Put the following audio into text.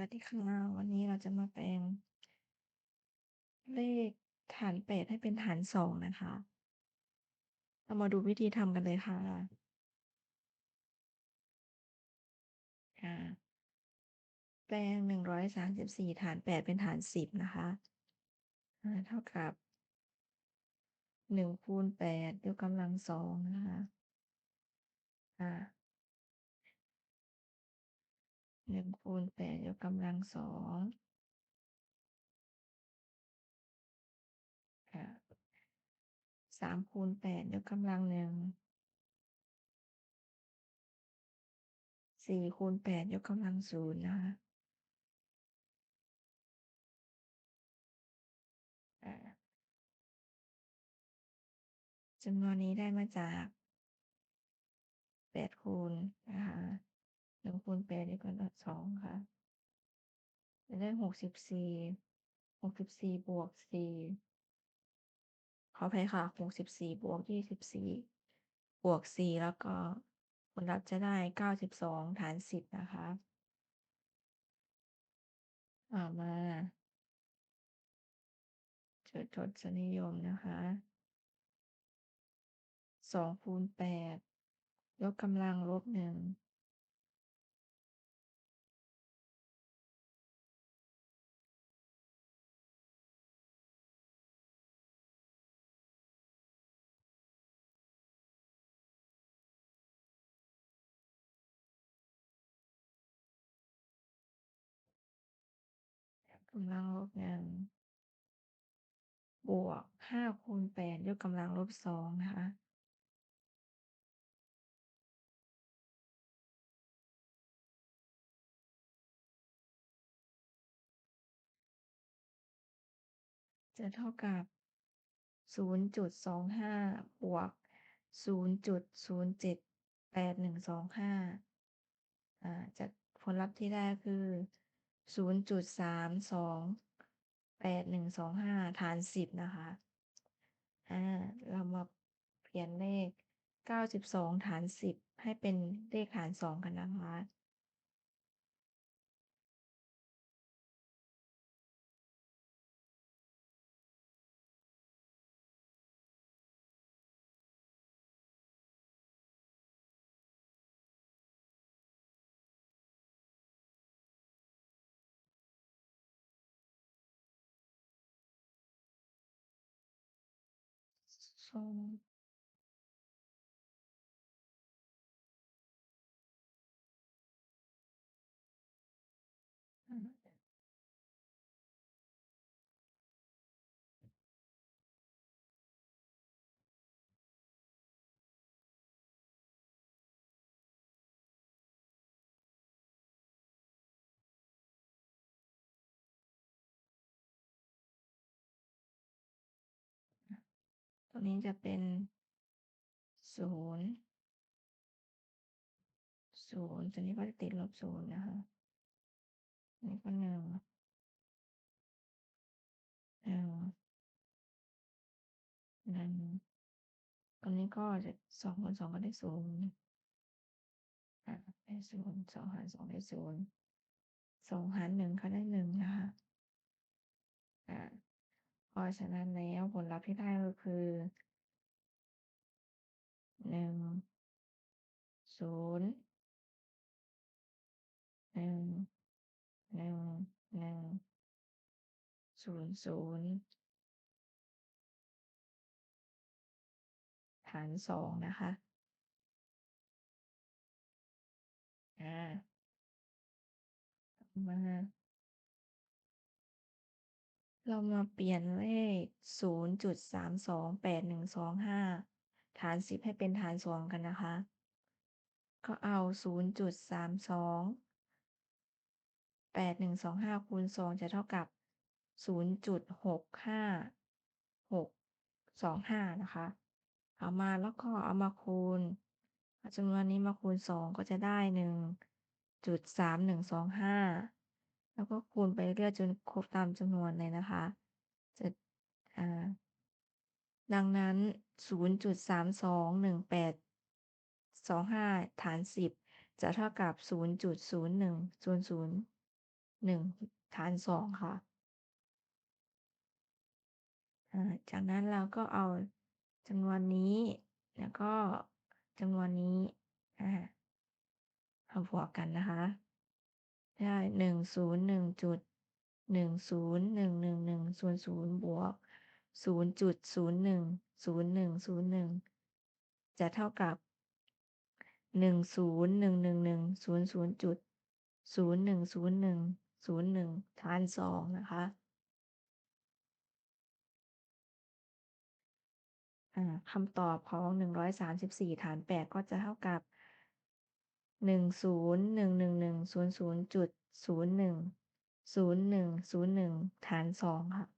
วัสดีค่ะวันนี้เราจะมาแปลง เลขฐาน8ให้เป็นฐาน2นะคะ เรามาดูวิธีทำกันเลยค่ะค่ะแปลง134ฐาน8เป็นฐาน10นะคะเท่ากับ1คูณ8ยกกำลัง2นะคะ หนึ่งคูณแปดยกกำลังสองสามคูณแปดยกกำลังหนึ่งสี่คูณแปดยกกำลังศูนย์นะคะจำนวนนี้ได้มาจากแปดคูณนะคะ หนึ่งคูณแปดดีกว่าสองค่ะจะได้หกสิบสี่หกสิบสี่บวกสี่ขอไปค่ะหกสิบสี่บวกยี่สิบสี่บวกสี่แล้วก็ผลลัพธ์จะได้เก้าสิบสองฐานสิบนะคะต่มาจุดทศนิยมนะคะสองคูณแปดยกกำลังลบหนึ่ง กำลังลบ1บวก5คูณ8ยกกำลังลบ2นะคะ จะเท่ากับ0.25บวก0.078125อ่าจากผลลัพธ์ที่ได้คือ 0.328125ฐาน10นะคะ อ่า เรามาเปลี่ยนเลข92ฐาน10ให้เป็นเลขฐาน2กันนะคะ ส นี้จะเป็นศูนย์ศูนย์ตัวนี้ก็จะติดลบศูนย์นะคะนี่ก็หนึ่งหนึ่งหนึ่งตรงนี้ก็จะสองคูณสองก็ได้ศูนย์ได้ศูนย์สองหารสองได้ศูนย์สองหารหนึ่งก็ได้หนึ่งนะคะอ่า เพราะฉะนั้นแล้วผลลัพธ์ที่ได้ก็คือ1 0 1 1 1 0 0ฐาน2นะคะอาต่อมา เรามาเปลี่ยนเลข0.328125ฐาน10ให้เป็นฐาน2กันนะคะ ก็เอา0.32 8125คูณ2จะเท่ากับ0.65625นะคะ เอามาแล้วก็เอามาคูณจำนวนนี้มาคูณ2ก็จะได้1.3125 แล้วก็คูณไปเรื่อยๆจนครบตามจำนวนเลยนะคะจะอ่าดังนั้น 0.321825 ฐาน 10 จะเท่ากับ 0.0100 1 ฐาน 2 ค่ะอ่าจากนั้นเราก็เอาจำนวนนี้ แล้วก็จำนวนนี้อามาบวกกันนะคะ ได้หนึ่งศูนย์หนึ่งจุดหนึ่งศูนย์หนึ่งหนึ่งหนึ่งส่วนศูนย์บวกศูนย์จุดศูนย์หนึ่งศูนย์หนึ่งศูนย์หนึ่งจะเท่ากับหนึ่งศูนย์หนึ่งหนึ่งหนึ่งศูนย์ศูนย์จุดศูนย์หนึ่งศูนย์หนึ่งศูนย์หนึ่งฐานสองนะคะคำตอบของ 134 ฐาน 8 ก็จะเท่ากับ หนึ่งศูนย์หนึ่งหนึ่งหนึ่งศูนย์ศูนย์จุดศูนย์หนึ่งศูนย์หนึ่งศูนย์หนึ่งฐานสองค่ะ